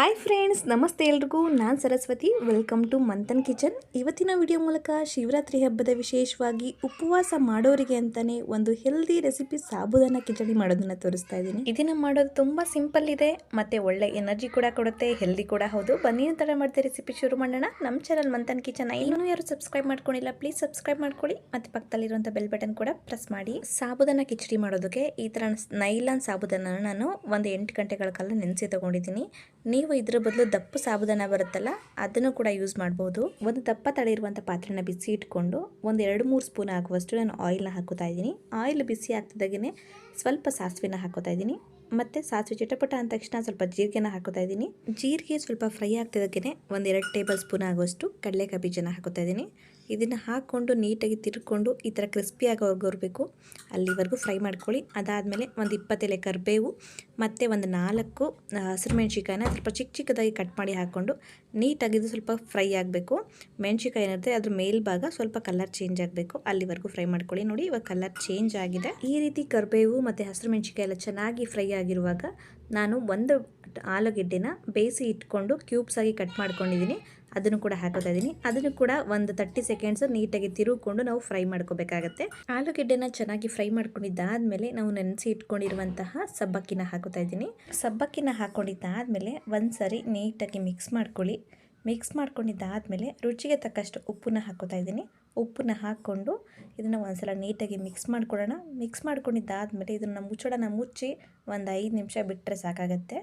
Hi friends, ನಮಸ್ತೆ ಎಲ್ರಿಗೂ. ನಾನು Saraswati. Welcome to Manthan kitchen ಇವತ್ತಿನ ವಿಡಿಯೋ ಮೂಲಕ ಶಿವರಾತ್ರಿ ಹಬ್ಬದ ವಿಶೇಷವಾಗಿ ಉಪವಾಸ ಮಾಡೋರಿಗೆ ಅಂತಲೇ ಒಂದು ಹೆಲ್ದಿ ರೆಸಿಪಿ ಸಾಬುದಾನ ಕಿಚಡಿ ಮಾಡೋದನ್ನ ತೋರಿಸ್ತಾ ಇದ್ದೀನಿ. ಇದನ್ನ ಮಾಡೋದು ತುಂಬಾ ಸಿಂಪಲ್ ಇದೆ. ಮತ್ತೆ ಒಳ್ಳೆ ಎನರ್ಜಿ ಕೂಡ ಕೊಡುತ್ತೆ ಹೆಲ್ದಿ ಕೂಡ ಹೌದು. ಬನ್ನಿ ತರ ಮಾಡಿದೆ ರೆಸಿಪಿ ಶುರು ಮಾಡೋಣ. ನಮ್ಮ ಚಾನಲ್ ಮಂಥನ್ ಕಿಚನ್ ಇನ್ನೂ ಯಾರು ಸಬ್ಸ್ಕ್ರೈಬ್ ಮಾಡ್ಕೊಂಡಿಲ್ಲ ಪ್ಲೀಸ್ ಸಬ್ಸ್ಕ್ರೈಬ್ ಮಾಡ್ಕೊಳ್ಳಿ. ಮತ್ತೆ ಪಕ್ಕದಲ್ಲಿರುವಂಥ ಬೆಲ್ ಬಟನ್ ಕೂಡ ಪ್ರೆಸ್ ಮಾಡಿ. ಸಾಬುದಾನ ಕಿಚಡಿ ಮಾಡೋದಕ್ಕೆ ಈ ಥರ ನೈಲಾನ್ ಸಾಬುದಾನ ನಾನು ಒಂದು ಎಂಟು ಗಂಟೆಗಳ ಕಾಲ ನೆನೆಸಿ ತಗೊಂಡಿದ್ದೀನಿ. ನೀವು ಇದರ ಬದಲು ದಪ್ಪ ಸಾಬುದಾನ ಬರುತ್ತಲ್ಲ, ಅದನ್ನು ಕೂಡ ಯೂಸ್ ಮಾಡ್ಬೋದು. ಒಂದು ದಪ್ಪ ತಡೆ ಇರುವಂಥ ಪಾತ್ರೆನ ಬಿಸಿ ಇಟ್ಕೊಂಡು ಒಂದು ಎರಡು ಮೂರು ಸ್ಪೂನ್ ಆಗುವಷ್ಟು ನಾನು ಆಯಿಲ್ನ ಹಾಕೋತಾ ಇದ್ದೀನಿ. ಆಯಿಲ್ ಬಿಸಿ ಆಗ್ತಿದ್ದಾಗೇ ಸ್ವಲ್ಪ ಸಾಸಿವೆನ ಹಾಕೋತಾ ಇದ್ದೀನಿ. ಮತ್ತು ಸಾಸಿವೆ ಚಿಟಪಟ ಅಂದ ತಕ್ಷಣ ಸ್ವಲ್ಪ ಜೀರಿಗೆನ ಹಾಕೋತಾ ಇದ್ದೀನಿ. ಜೀರಿಗೆ ಸ್ವಲ್ಪ ಫ್ರೈ ಆಗ್ತಿದ್ದಾಗೇ ಒಂದೆರಡು ಟೇಬಲ್ ಸ್ಪೂನ್ ಆಗುವಷ್ಟು ಕಡಲೆಕಾಯಿ ಬೀಜನ ಹಾಕೋತಾ ಇದ್ದೀನಿ. ಇದನ್ನು ಹಾಕ್ಕೊಂಡು ನೀಟಾಗಿ ತಿರ್ಕೊಂಡು ಈ ಥರ ಕ್ರಿಸ್ಪಿ ಆಗೋವರೆಗೂ ಅಲ್ಲಿವರೆಗೂ ಫ್ರೈ ಮಾಡ್ಕೊಳ್ಳಿ. ಅದಾದಮೇಲೆ ಒಂದು ಇಪ್ಪತ್ತೆಲೆ ಕರಿಬೇವು, ಮತ್ತು ಒಂದು ನಾಲ್ಕು ಹಸಿರು ಮೆಣಸಿಕಾಯಿನ ಸ್ವಲ್ಪ ಚಿಕ್ಕ ಚಿಕ್ಕದಾಗಿ ಕಟ್ ಮಾಡಿ ಹಾಕ್ಕೊಂಡು ನೀಟಾಗಿ ಇದು ಸ್ವಲ್ಪ ಫ್ರೈ ಆಗಬೇಕು. ಮೆಣಸಿಕಾಯಿ ಏನಿರುತ್ತೆ ಅದ್ರ ಮೇಲ್ಭಾಗ ಸ್ವಲ್ಪ ಕಲರ್ ಚೇಂಜ್ ಆಗಬೇಕು. ಅಲ್ಲಿವರೆಗೂ ಫ್ರೈ ಮಾಡ್ಕೊಳ್ಳಿ. ನೋಡಿ ಇವಾಗ ಕಲರ್ ಚೇಂಜ್ ಆಗಿದೆ. ಈ ರೀತಿ ಕರಿಬೇವು ಮತ್ತು ಹಸಿರು ಮೆಣಸಿಕಾಯಿ ಎಲ್ಲ ಚೆನ್ನಾಗಿ ಫ್ರೈ ಆಗಿರುವಾಗ ನಾನು ಒಂದು ಆಲೂಗೆಡ್ಡೆನ ಬೇಯಿಸಿ ಇಟ್ಕೊಂಡು ಕ್ಯೂಬ್ಸ್ ಆಗಿ ಕಟ್ ಮಾಡ್ಕೊಂಡಿದ್ದೀನಿ. ಅದನ್ನು ಕೂಡ ಹಾಕೋತಾ ಇದ್ದೀನಿ ಅದನ್ನು ಕೂಡ ಒಂದು ತರ್ಟಿ ಸೆಕೆಂಡ್ಸ್ ನೀಟಾಗಿ ತಿರುಗಿಕೊಂಡು ನಾವು ಫ್ರೈ ಮಾಡ್ಕೋಬೇಕಾಗತ್ತೆ. ಆಲೂಗೆಡ್ಡೆನ ಚೆನ್ನಾಗಿ ಫ್ರೈ ಮಾಡ್ಕೊಂಡಿದ್ದಾದ್ಮೇಲೆ ನಾವು ನೆನೆಸಿ ಇಟ್ಕೊಂಡಿರುವಂತಹ ಸಬ್ಬಕ್ಕಿನ ಹಾಕೋತಾ ಇದ್ದೀನಿ ಸಬ್ಬಕ್ಕಿನ ಹಾಕೊಂಡಿದ್ದಾದ್ಮೇಲೆ ಒಂದ್ಸರಿ ನೀಟಾಗಿ ಮಿಕ್ಸ್ ಮಾಡ್ಕೊಳ್ಳಿ. ಮಿಕ್ಸ್ ಮಾಡ್ಕೊಂಡಿದ್ದಾದ್ಮೇಲೆ ರುಚಿಗೆ ತಕ್ಕಷ್ಟು ಉಪ್ಪನ್ನ ಹಾಕೋತಾ ಇದ್ದೀನಿ ಉಪ್ಪನ್ನ ಹಾಕ್ಕೊಂಡು ಇದನ್ನು ಒಂದ್ಸಲ ನೀಟಾಗಿ ಮಿಕ್ಸ್ ಮಾಡ್ಕೊಳ್ಳೋಣ ಮಿಕ್ಸ್ ಮಾಡ್ಕೊಂಡಿದ್ದಾದಮೇಲೆ ಇದನ್ನು ಮುಚ್ಚೋಡನ ಮುಚ್ಚಿ ಒಂದು ಐದು ನಿಮಿಷ ಬಿಟ್ಟರೆ ಸಾಕಾಗತ್ತೆ.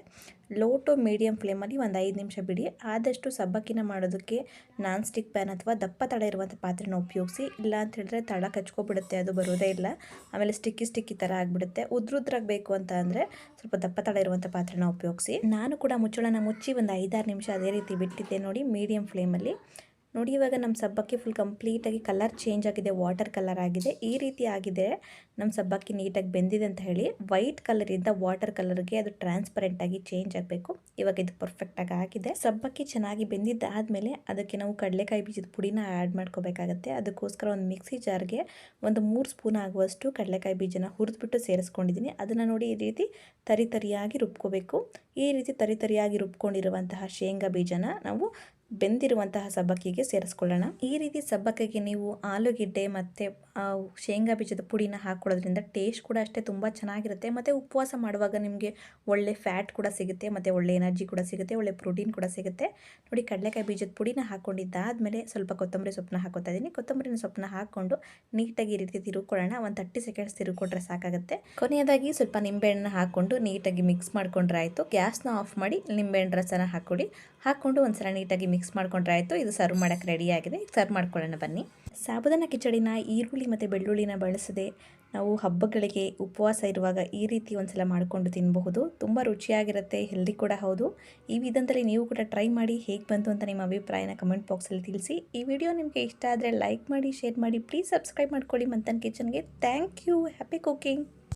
ಲೋ ಟು ಮೀಡಿಯಮ್ ಫ್ಲೇಮಲ್ಲಿ ಒಂದು ಐದು ನಿಮಿಷ ಬಿಡಿ. ಆದಷ್ಟು ಸಬ್ಬಕ್ಕಿನ ಮಾಡೋದಕ್ಕೆ ನಾನ್ ಸ್ಟಿಕ್ ಪ್ಯಾನ್ ಅಥವಾ ದಪ್ಪ ತಳ ಇರುವಂಥ ಪಾತ್ರೆನ ಉಪಯೋಗಿಸಿ. ಇಲ್ಲ ಅಂತ ಹೇಳಿದ್ರೆ ತಳ ಕಚ್ಕೊಬಿಡುತ್ತೆ, ಅದು ಬರೋದೇ ಇಲ್ಲ. ಆಮೇಲೆ ಸ್ಟಿಕ್ಕಿ ಸ್ಟಿಕ್ಕಿ ಥರ ಆಗಿಬಿಡುತ್ತೆ. ಉದ್ರುದ್ರಾಗಬೇಕು ಅಂತ ಅಂದರೆ ಸ್ವಲ್ಪ ದಪ್ಪ ತಳ ಇರುವಂಥ ಪಾತ್ರೆನ ಉಪಯೋಗಿಸಿ. ನಾನು ಕೂಡ ಮುಚ್ಚಳನ ಮುಚ್ಚಿ ಒಂದು ಐದಾರು ನಿಮಿಷ ಅದೇ ರೀತಿ ಬಿಟ್ಟಿದ್ದೆ ನೋಡಿ ಮೀಡಿಯಮ್ ಫ್ಲೇಮಲ್ಲಿ ನೋಡಿ, ಇವಾಗ ನಮ್ಮ ಸಬ್ಬಕ್ಕಿ ಫುಲ್ ಕಂಪ್ಲೀಟಾಗಿ ಕಲರ್ ಚೇಂಜ್ ಆಗಿದೆ ವಾಟರ್ ಕಲರ್ ಆಗಿದೆ. ಈ ರೀತಿ ಆಗಿದೆ, ನಮ್ಮ ಸಬ್ಬಕ್ಕಿ ನೀಟಾಗಿ ಬೆಂದಿದೆ ಅಂತ ಹೇಳಿ ವೈಟ್ ಕಲರಿಂದ ವಾಟರ್ ಕಲರ್ಗೆ ಅದು ಟ್ರಾನ್ಸ್ಪರೆಂಟಾಗಿ ಚೇಂಜ್ ಆಗಬೇಕು. ಇವಾಗ ಇದು ಪರ್ಫೆಕ್ಟಾಗಿ ಆಗಿದೆ. ಸಬ್ಬಕ್ಕಿ ಚೆನ್ನಾಗಿ ಬೆಂದಿದ್ದಾದಮೇಲೆ ಅದಕ್ಕೆ ನಾವು ಕಡಲೆಕಾಯಿ ಬೀಜದ ಪುಡಿನ ಆ್ಯಡ್ ಮಾಡ್ಕೋಬೇಕಾಗತ್ತೆ. ಅದಕ್ಕೋಸ್ಕರ ಒಂದು ಮಿಕ್ಸಿ ಜಾರ್ಗೆ ಒಂದು ಮೂರು ಸ್ಪೂನ್ ಆಗುವಷ್ಟು ಕಡಲೆಕಾಯಿ ಬೀಜನ ಹುರಿದ್ಬಿಟ್ಟು ಸೇರಿಸ್ಕೊಂಡಿದ್ದೀನಿ. ಅದನ್ನು ನೋಡಿ ಈ ರೀತಿ ತರಿತರಿಯಾಗಿ ರುಬ್ಕೋಬೇಕು. ಈ ರೀತಿ ತರಿತರಿಯಾಗಿ ರುಬ್ಕೊಂಡಿರುವಂತಹ ಶೇಂಗಾ ಬೀಜನ ನಾವು ಬೆಂದಿರುವಂತಹ ಸಬ್ಬಕ್ಕಿಗೆ ಸೇರಿಸ್ಕೊಳ್ಳೋಣ. ಈ ರೀತಿ ಸಬ್ಬಕ್ಕಿಗೆ ನೀವು ಆಲೂಗೆಡ್ಡೆ ಮತ್ತು ಶೇಂಗಾ ಬೀಜದ ಪುಡಿನ ಹಾಕ್ಕೊಳ್ಳೋದ್ರಿಂದ ಟೇಸ್ಟ್ ಕೂಡ ಅಷ್ಟೇ ತುಂಬ ಚೆನ್ನಾಗಿರುತ್ತೆ. ಮತ್ತು ಉಪವಾಸ ಮಾಡುವಾಗ ನಿಮಗೆ ಒಳ್ಳೆ ಫ್ಯಾಟ್ ಕೂಡ ಸಿಗುತ್ತೆ, ಮತ್ತು ಒಳ್ಳೆ ಎನರ್ಜಿ ಕೂಡ ಸಿಗುತ್ತೆ, ಒಳ್ಳೆ ಪ್ರೋಟೀನ್ ಕೂಡ ಸಿಗುತ್ತೆ. ನೋಡಿ, ಕಡಲೆಕಾಯಿ ಬೀಜದ ಪುಡಿನ ಹಾಕ್ಕೊಂಡಿದ್ದಾದಮೇಲೆ ಸ್ವಲ್ಪ ಕೊತ್ತಂಬರಿ ಸೊಪ್ಪನ್ನ ಹಾಕೋತಾ ಇದ್ದೀನಿ ಕೊತ್ತಂಬರಿನ ಸೊಪ್ಪನ್ನ ಹಾಕ್ಕೊಂಡು ನೀಟಾಗಿ ಈ ರೀತಿ ತಿರುಕೊಳ್ಳೋಣ ಒಂದು ತರ್ಟಿ ಸೆಕೆಂಡ್ಸ್ ತಿರುಕೊಟ್ರೆ ಸಾಕಾಗುತ್ತೆ. ಕೊನೆಯದಾಗಿ ಸ್ವಲ್ಪ ನಿಂಬೆಹಣ್ಣು ಹಾಕ್ಕೊಂಡು ನೀಟಾಗಿ ಮಿಕ್ಸ್ ಮಾಡ್ಕೊಂಡ್ರೆ ಆಯಿತು. ಗ್ಯಾಸ್ನ ಆಫ್ ಮಾಡಿ ನಿಂಬೆಹಣ್ಣು ರಸನ ಹಾಕ್ಕೊಡಿ ಹಾಕ್ಕೊಂಡು ಒಂದ್ಸಲ ನೀಟಾಗಿ ಮಿಕ್ಸ್ ಮಾಡ್ಕೊಂಡ್ರೆ ಆಯಿತು, ಇದು ಸರ್ವ್ ಮಾಡೋಕ್ಕೆ ರೆಡಿಯಾಗಿದೆ ಸರ್ವ್ ಮಾಡ್ಕೊಳ್ಳೋಣ ಬನ್ನಿ. ಸಾಬುದಾನ ಕಿಚಡಿನ ಈರುಳ್ಳಿ ಮತ್ತು ಬೆಳ್ಳುಳ್ಳಿನ ಬಳಸದೆ ನಾವು ಹಬ್ಬಗಳಿಗೆ ಉಪವಾಸ ಇರುವಾಗ ಈ ರೀತಿ ಒಂದ್ಸಲ ಮಾಡಿಕೊಂಡು ತಿನ್ನಬಹುದು ತುಂಬ ರುಚಿಯಾಗಿರುತ್ತೆ ಹೆಲ್ದಿ ಕೂಡ ಹೌದು. ಈ ವಿಧದಲ್ಲಿ ನೀವು ಕೂಡ ಟ್ರೈ ಮಾಡಿ ಹೇಗೆ ಬಂತು ಅಂತ ನಿಮ್ಮ ಅಭಿಪ್ರಾಯನ ಕಮೆಂಟ್ ಬಾಕ್ಸಲ್ಲಿ ತಿಳಿಸಿ. ಈ ವಿಡಿಯೋ ನಿಮಗೆ ಇಷ್ಟ ಆದರೆ ಲೈಕ್ ಮಾಡಿ ಶೇರ್ ಮಾಡಿ ಪ್ಲೀಸ್ ಸಬ್ಸ್ಕ್ರೈಬ್ ಮಾಡ್ಕೊಳ್ಳಿ. ಮಂತನ್ ಕಿಚನ್ಗೆ ಥ್ಯಾಂಕ್ ಯು ಹ್ಯಾಪಿ ಕುಕಿಂಗ್